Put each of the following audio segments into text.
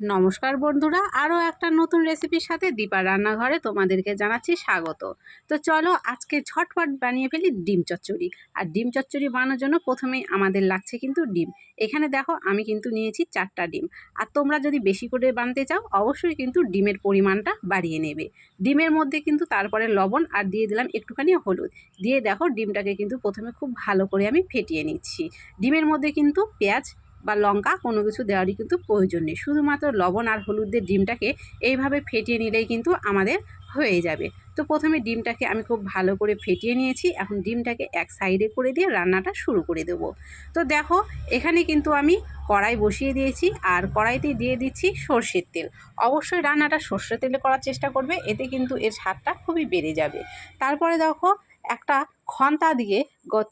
নমস্কার বন্ধুরা, আরও একটা নতুন রেসিপির সাথে দীপা রান্নাঘরে তোমাদেরকে জানাচ্ছি স্বাগত। তো চলো আজকে ঝটপট বানিয়ে ফেলি ডিম চচ্চড়ি। আর ডিম চচ্চড়ি বানানোর জন্য প্রথমেই আমাদের লাগছে কিন্তু ডিম। এখানে দেখো আমি কিন্তু নিয়েছি চারটা ডিম। আর তোমরা যদি বেশি করে বানাতে চাও, অবশ্যই কিন্তু ডিমের পরিমাণটা বাড়িয়ে নেবে। ডিমের মধ্যে কিন্তু তারপরে লবণ আর দিয়ে দিলাম একটুখানি হলুদ। দিয়ে দেখো ডিমটাকে কিন্তু প্রথমে খুব ভালো করে আমি ফেটিয়ে নিচ্ছি। ডিমের মধ্যে কিন্তু পেঁয়াজ বা লঙ্কা কোনো কিছু দেওয়ারই কিন্তু প্রয়োজন নেই। শুধুমাত্র লবণ আর হলুদ দিয়ে ডিমটাকে এইভাবে ফেটিয়ে নিলেই কিন্তু আমাদের হয়ে যাবে। তো প্রথমে ডিমটাকে আমি খুব ভালো করে ফেটিয়ে নিয়েছি। এখন ডিমটাকে এক সাইডে করে দিয়ে রান্নাটা শুরু করে দেব। তো দেখো, এখানে কিন্তু আমি কড়াই বসিয়ে দিয়েছি আর কড়াইতে দিয়ে দিচ্ছি সর্ষের তেল। অবশ্যই রান্নাটা সর্ষের তেলে করার চেষ্টা করবে, এতে কিন্তু এর স্বাদটা খুবই বেড়ে যাবে। তারপরে দেখো, একটা খন্তা দিয়ে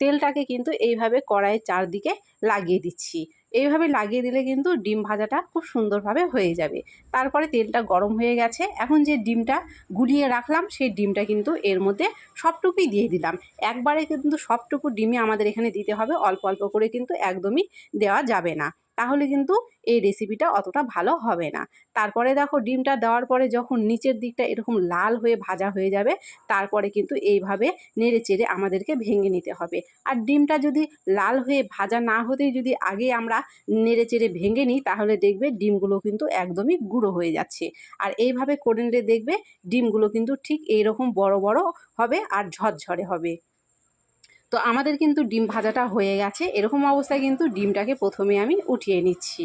তেলটাকে কিন্তু এইভাবে কড়াইয়ের চারদিকে লাগিয়ে দিচ্ছি। এইভাবে লাগিয়ে দিলে কিন্তু ডিম ভাজাটা খুব সুন্দরভাবে হয়ে যাবে। তারপরে তেলটা গরম হয়ে গেছে। এখন যে ডিমটা গুলিয়ে রাখলাম, সেই ডিমটা কিন্তু এর মধ্যে সবটুকুই দিয়ে দিলাম। একবারে কিন্তু সবটুকু ডিমই আমাদের এখানে দিতে হবে। অল্প অল্প করে কিন্তু একদমই দেওয়া যাবে না। তাহলে কিন্তু এই রেসিপিটা অতটা ভালো হবে না। তারপরে দেখো, ডিমটা দেওয়ার পরে যখন নিচের দিকটা এরকম লাল হয়ে ভাজা হয়ে যাবে, তারপরে কিন্তু এইভাবে নেড়ে চেড়ে আমাদেরকে ভেঙে নিতে হবে। আর ডিমটা যদি লাল হয়ে ভাজা না হতেই যদি আগে আমরা নেড়ে চেড়ে ভেঙে নিই, তাহলে দেখবে ডিমগুলো কিন্তু একদমই গুঁড়ো হয়ে যাচ্ছে। আর এইভাবে করে নিলে দেখবে ডিমগুলো কিন্তু ঠিক এইরকম বড় বড় হবে আর ঝরঝরে হবে। তো আমাদের কিন্তু ডিম ভাজাটা হয়ে গেছে। এরকম অবস্থায় কিন্তু ডিমটাকে প্রথমে আমি উঠিয়ে নিচ্ছি।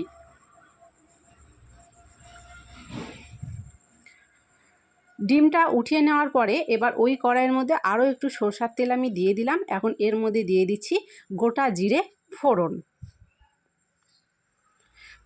ডিমটা উঠিয়ে নেওয়ার পরে এবার ওই কড়াইয়ের মধ্যে আরও একটু সরষার তেল আমি দিয়ে দিলাম। এখন এর মধ্যে দিয়ে দিচ্ছি গোটা জিরে ফোড়ন।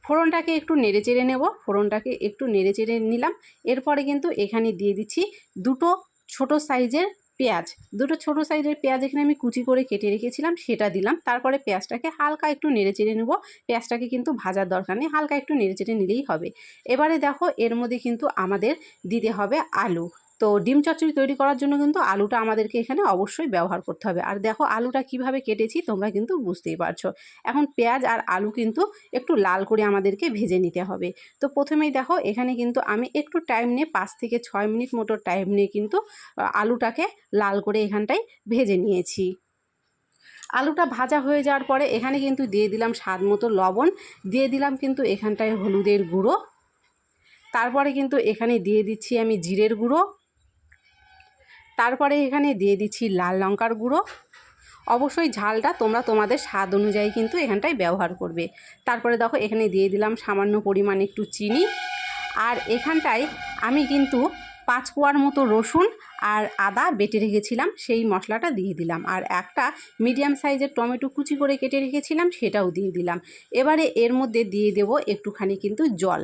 ফোড়নটাকে একটু নেড়ে চেড়ে নেব, ফোড়নটাকে একটু নেড়ে চেড়ে নিলাম। এরপরে কিন্তু এখানে দিয়ে দিচ্ছি দুটো ছোট সাইজের পেঁয়াজ। দুটো ছোট সাইজের পেঁয়াজ এখানে আমি কুচি করে কেটে রেখেছিলাম, সেটা দিলাম। তারপরে পেঁয়াজটাকে হালকা একটু নেড়ে চেড়ে নেব। পেঁয়াজটাকে কিন্তু ভাজার দরকার নেই, হালকা একটু নেড়ে চেড়ে নিলেই হবে। এবারে দেখো এর মধ্যে কিন্তু আমাদের দিতে হবে আলু। তো ডিম চচ্চড়ি তৈরি করার জন্য কিন্তু আলুটা আমাদেরকে এখানে অবশ্যই ব্যবহার করতে হবে। আর দেখো আলুটা কীভাবে কেটেছি তোমরা কিন্তু বুঝতেই পারছ। এখন পেঁয়াজ আর আলু কিন্তু একটু লাল করে আমাদেরকে ভেজে নিতে হবে। তো প্রথমেই দেখো এখানে কিন্তু আমি একটু টাইম নিয়ে পাঁচ থেকে ছয় মিনিট মতো টাইম নিয়ে কিন্তু আলুটাকে লাল করে এখানটায় ভেজে নিয়েছি। আলুটা ভাজা হয়ে যাওয়ার পরে এখানে কিন্তু দিয়ে দিলাম স্বাদ মতো লবণ। দিয়ে দিলাম কিন্তু এখানটায় হলুদের গুঁড়ো। তারপরে কিন্তু এখানে দিয়ে দিচ্ছি আমি জিরের গুঁড়ো। তারপরে এখানে দিয়ে দিচ্ছি লাল লঙ্কার গুঁড়ো। অবশ্যই ঝালটা তোমরা তোমাদের স্বাদ অনুযায়ী কিন্তু এখানটায় ব্যবহার করবে। তারপরে দেখো এখানে দিয়ে দিলাম সামান্য পরিমাণ একটু চিনি। আর এখানটায় আমি কিন্তু পাঁচ কোয়ার মতো রসুন আর আদা বেটে রেখেছিলাম, সেই মশলাটা দিয়ে দিলাম। আর একটা মিডিয়াম সাইজের টমেটো কুচি করে কেটে রেখেছিলাম, সেটাও দিয়ে দিলাম। এবারে এর মধ্যে দিয়ে দেব একটুখানি কিন্তু জল।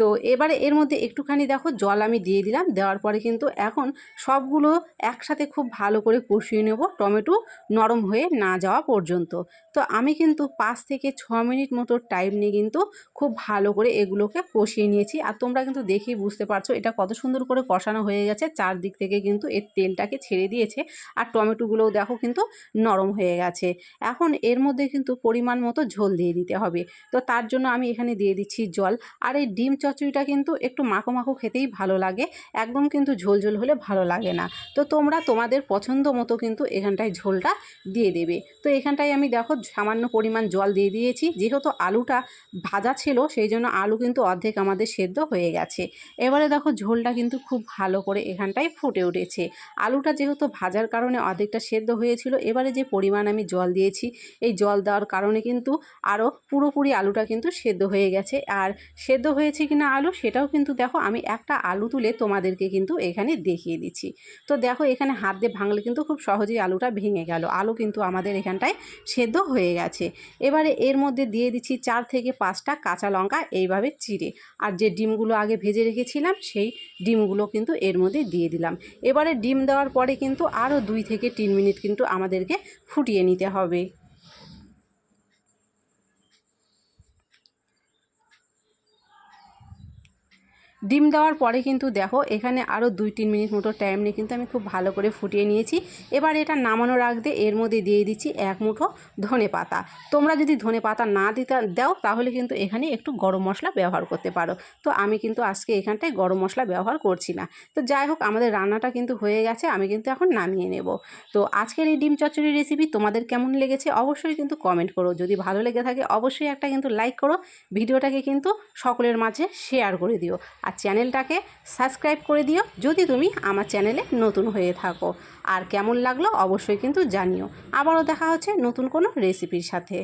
তো এবারে এর মধ্যে একটুখানি দেখো জল আমি দিয়ে দিলাম, দেওয়ার পরে কিন্তু এখন সবগুলো একসাথে খুব ভালো করে কষিয়ে নেব টমেটো নরম হয়ে না যাওয়া পর্যন্ত। তো আমি কিন্তু পাঁচ থেকে ছ মিনিট মতো টাইম নিয়ে কিন্তু খুব ভালো করে এগুলোকে কষিয়ে নিয়েছি। আর তোমরা কিন্তু দেখেই বুঝতে পারছ এটা কত সুন্দর করে কষানো হয়ে গেছে, চারদিক থেকে কিন্তু এর তেলটাকে ছেড়ে দিয়েছে আর টমেটোগুলোও দেখো কিন্তু নরম হয়ে গেছে। এখন এর মধ্যে কিন্তু পরিমাণ মতো ঝোল দিয়ে দিতে হবে। তো তার জন্য আমি এখানে দিয়ে দিচ্ছি জল। আর এই ডিম চচ্চড়িটা কিন্তু একটু মাখো মাখো খেতেই ভালো লাগে। একদম কিন্তু ঝোল ঝোল হলে ভালো লাগে না। তো তোমরা তোমাদের পছন্দ মতো কিন্তু এখানটায় ঝোলটা দিয়ে দেবে। তো এখানটায় আমি দেখো সামান্য পরিমাণ জল দিয়ে দিয়েছি। যেহেতু আলুটা ভাজা ছিল, সেই জন্য আলু কিন্তু অর্ধেক আমাদের সেদ্ধ হয়ে গেছে। এবারে দেখো ঝোলটা কিন্তু খুব ভালো করে এখানটায় ফুটে উঠেছে। আলুটা যেহেতু ভাজার কারণে অর্ধেকটা সেদ্ধ হয়েছিল, এবারে যে পরিমাণ আমি জল দিয়েছি, এই জল দেওয়ার কারণে কিন্তু আরও পুরোপুরি আলুটা কিন্তু সেদ্ধ হয়ে গেছে। আর সেদ্ধ হয়েছে কিনা আলু সেটাও কিন্তু দেখো আমি একটা আলু তুলে তোমাদেরকে কিন্তু এখানে দেখিয়ে দিচ্ছি। তো দেখো এখানে হাত দিয়ে ভাঙলে কিন্তু খুব সহজেই আলুটা ভেঙে গেল। আলু কিন্তু আমাদের এখানটায় সেদ্ধ হয়ে গেছে। এবারে এর মধ্যে দিয়ে দিচ্ছি চার থেকে পাঁচটা কাঁচা লঙ্কা, এইভাবে চিড়ে। আর যে ডিমগুলো আগে ভেজে রেখেছিলাম, সেই ডিমগুলো কিন্তু এর মধ্যে দিয়ে দিলাম। এবারে ডিম দেওয়ার পরে কিন্তু আরও দুই থেকে তিন মিনিট কিন্তু আমাদেরকে ফুটিয়ে নিতে হবে। ডিম দেওয়ার পরে কিন্তু দেখো, এখানে আরও দুই তিন মিনিট মতো টাইম নিয়ে কিন্তু আমি খুব ভালো করে ফুটিয়ে নিয়েছি। এবার এটা নামানোর আগে এর মধ্যে দিয়ে দিচ্ছি এক মুঠো ধনে পাতা। তোমরা যদি ধনে পাতা না দিতে, দাও, তাহলে কিন্তু এখানে একটু গরম মশলা ব্যবহার করতে পারো। তো আমি কিন্তু আজকে এখানটায় গরম মশলা ব্যবহার করছি না। তো যাই হোক, আমাদের রান্নাটা কিন্তু হয়ে গেছে, আমি কিন্তু এখন নামিয়ে নেব। তো আজকের এই ডিম চচ্চড়ি রেসিপি তোমাদের কেমন লেগেছে অবশ্যই কিন্তু কমেন্ট করো। যদি ভালো লেগে থাকে, অবশ্যই একটা কিন্তু লাইক করো। ভিডিওটাকে কিন্তু সকলের মাঝে শেয়ার করে দিও। আর চ্যানেলটাকে সাবস্ক্রাইব করে দিও যদি তুমি আমার চ্যানেলে নতুন হয়ে থাকো। আর কেমন লাগল অবশ্যই কিন্তু জানিও। আবারও দেখা হচ্ছে নতুন কোনো রেসিপির সাথে।